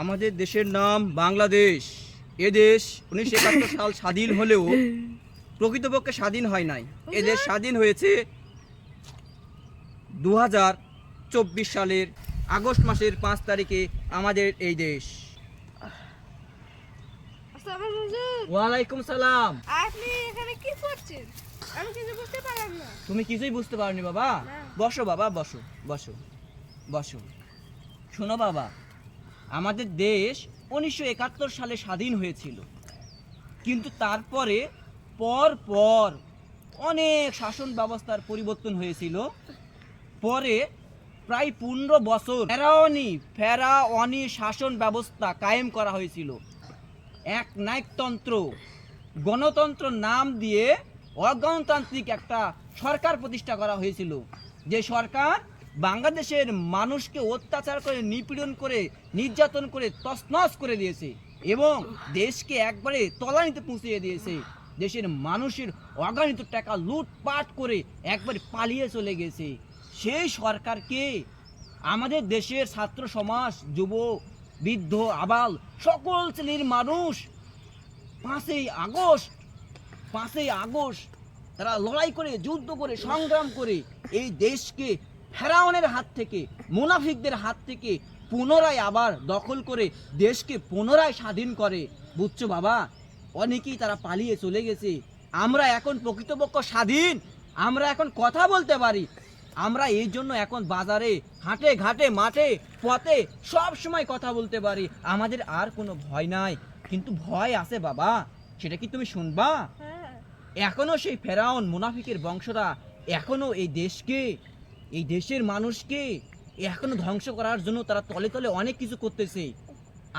আমাদের দেশের নাম বাংলাদেশ। এ দেশ উনিশশো একাত্তর সাল স্বাধীন হলেও প্রকৃতপক্ষে স্বাধীন হয় নাই। এ দেশ স্বাধীন হয়েছে দু হাজার চব্বিশ সালের আগস্ট মাসের পাঁচ তারিখে আমাদের এই দেশ। ওয়ালাইকুম সালাম। আপনি এখানে কি করছেন? আমি কিছু বুঝতে পারলাম না। তুমি কিছুই বুঝতে পারোনি বাবা। বসো বাবা বসো বসো বসো। শোনো বাবা আমাদের দেশ উনিশশো একাত্তর সালে স্বাধীন হয়েছিল। কিন্তু তারপরে পর পর অনেক শাসন ব্যবস্থার পরিবর্তন হয়েছিল। পরে প্রায় পনেরো বছর ফেরাওনি ফেরাওয়ানি শাসন ব্যবস্থা কায়েম করা হয়েছিল। এক নায়কতন্ত্র, গণতন্ত্র নাম দিয়ে অগণতান্ত্রিক একটা সরকার প্রতিষ্ঠা করা হয়েছিল। যে সরকার বাংলাদেশের মানুষকে অত্যাচার করে, নিপীড়ন করে, নির্যাতন করে, তছনছ করে দিয়েছে এবং দেশকে একবারে তলানিতে পৌঁছিয়ে দিয়েছে। দেশের মানুষের অগণিত টাকা লুটপাট করে একবারে পালিয়ে চলে গেছে। সেই সরকারকে আমাদের দেশের ছাত্র সমাজ, যুব, বৃদ্ধ, আবাল সকল শ্রেণির মানুষ পাঁচই আগস্ট পাঁচই আগস্ট তারা লড়াই করে, যুদ্ধ করে, সংগ্রাম করে এই দেশকে ফেরাউনের হাত থেকে মুনাফিকদের হাত থেকে পুনরায় আবার দখল করে দেশকে পুনরায় স্বাধীন করে। বুঝছ বাবা? অনেকেই তারা পালিয়ে চলে গেছে। আমরা এখন প্রকৃতপক্ষ স্বাধীন। আমরা এখন কথা বলতে পারি। আমরা এই জন্য এখন বাজারে হাটে ঘাটে মাঠে পথে সব সময় কথা বলতে পারি। আমাদের আর কোনো ভয় নাই। কিন্তু ভয় আছে বাবা। সেটা কি তুমি শুনবা? হ্যাঁ। এখনও সেই ফেরাউন মুনাফিকের বংশরা এখনও এই দেশকে এই দেশের মানুষকে এখনও ধ্বংস করার জন্য তারা তলে তলে অনেক কিছু করতেছে।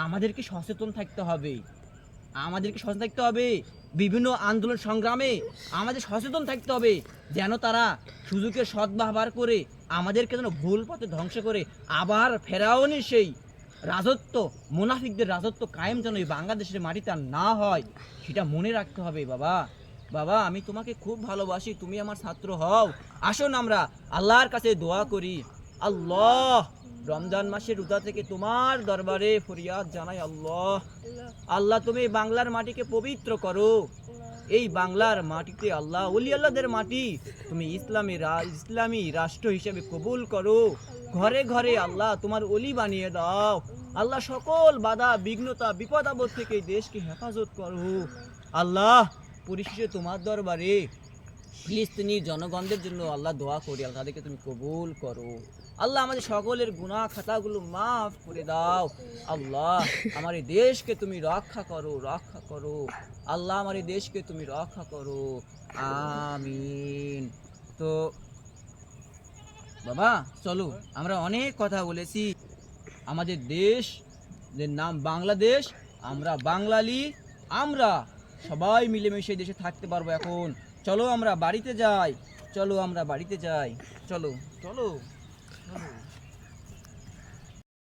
আমাদেরকে সচেতন থাকতে হবে। আমাদেরকে সচেতন থাকতে হবে। বিভিন্ন আন্দোলন সংগ্রামে আমাদের সচেতন থাকতে হবে, যেন তারা সুযোগের সদ্ব্যবহার করে আমাদেরকে যেন ভুল পথে ধ্বংস করে আবার ফেরাউনি সেই রাজত্ব, মুনাফিকদের রাজত্ব কায়েম যেন এই বাংলাদেশের মাটিতে না হয়, সেটা মনে রাখতে হবে বাবা। বাবা, আমি তোমাকে খুব ভালোবাসি, তুমি আমার ছাত্র হও। আসুন আমরা আল্লাহর কাছে দোয়া করি। আল্লাহ, রমজান মাসের রোজা থেকে তোমার দরবারে ফরিয়াদ জানাই আল্লাহ। আল্লাহ, তুমি বাংলার মাটিকে পবিত্র করো। এই বাংলার মাটিতে আল্লাহ অলি আল্লাহদের মাটি তুমি ইসলামী রা- ইসলামী রাষ্ট্র হিসেবে কবুল করো। ঘরে ঘরে আল্লাহ তোমার অলি বানিয়ে দাও। আল্লাহ, সকল বাধা, বিঘ্নতা, বিপদ আপদ থেকে দেশকে হেফাজত করো। আল্লাহ পরিশেষে তোমার দরবারে ফিলিস্তিনি জনগণদের জন্য আল্লাহ দোয়া করি, আল্লাহ তাদেরকে তুমি কবুল করো। আল্লাহ আমাদের সকলের গুনাহ খাতাগুলো মাফ করে দাও। আল্লাহ আমার এই দেশকে তুমি রক্ষা করো রক্ষা করো। আল্লাহ আমার এই দেশকে তুমি রক্ষা করো। আমিন। তো বাবা, চলো, আমরা অনেক কথা বলেছি। আমাদের দেশ নাম বাংলাদেশ, আমরা বাঙালি, আমরা সবাই মিলেমিশে দেশে থাকতে পারব এখন। চলো আমরা বাড়িতে যাই। চলো আমরা বাড়িতে যাই। চলো চলো।